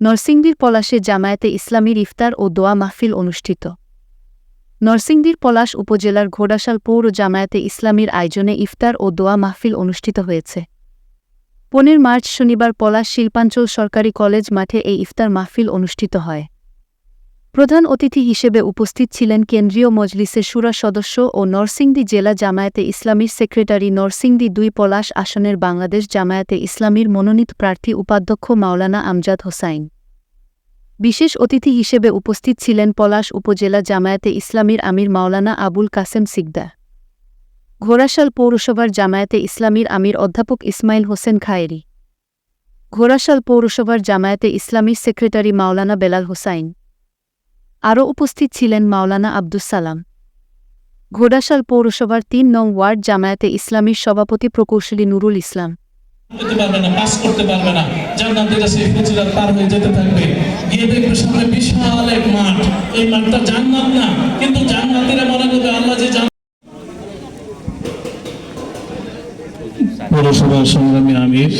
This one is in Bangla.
নরসিংদীর পলাশে জামায়াতে ইসলামীর ইফতার ও দোয়া মাহফিল অনুষ্ঠিত। নরসিংদীর পলাশ উপজেলার ঘোড়াশাল পৌর জামায়াতে ইসলামীর আয়োজনে ইফতার ও দোয়া মাহফিল অনুষ্ঠিত হয়েছে। পনেরো মার্চ শনিবার পলাশ শিল্পাঞ্চল সরকারি কলেজ মাঠে এই ইফতার মাহফিল অনুষ্ঠিত হয়। প্রধান অতিথি হিসেবে উপস্থিত ছিলেন কেন্দ্রীয় মজলিসের সুরা সদস্য ও নরসিংদী জেলা জামায়াতে ইসলামীর সেক্রেটারি নরসিংদী দুই পলাশ আসনের বাংলাদেশ জামায়াতে ইসলামীর মনোনীত প্রার্থী উপাধ্যক্ষ মাওলানা আমজাদ হোসাইন। বিশেষ অতিথি হিসেবে উপস্থিত ছিলেন পলাশ উপজেলা জামায়াতে ইসলামীর আমির মাওলানা আবুল কাসেম সিকদা ঘোড়াশাল পৌরসভার জামায়াতে ইসলামীর আমির অধ্যাপক ইসমাইল হোসেন খায়েরি। ঘোড়াশাল পৌরসভার জামায়াতে ইসলামীর সেক্রেটারি মাওলানা বেলাল হোসাইন। আরও উপস্থিত ছিলেন মাওলানা আব্দুস সালাম। ঘোড়াশাল পৌরসভার তিন নং ওয়ার্ড জামায়াতে ইসলামীর সভাপতি প্রকৌশলী নুরুল ইসলাম। করতে পারবে না পাস করতে পারবে না। জান্নাতীরা সেই ফজিলত পার হয়ে যেতে থাকবে। গিয়ে দেখবে সামনে বিশাল এক মাঠ। এই মাঠটা জান্নাত না কিন্তু জান্নাতীরা মনে করবে আল্লাহ যে পৌরসভার সংগ্রামী আমির।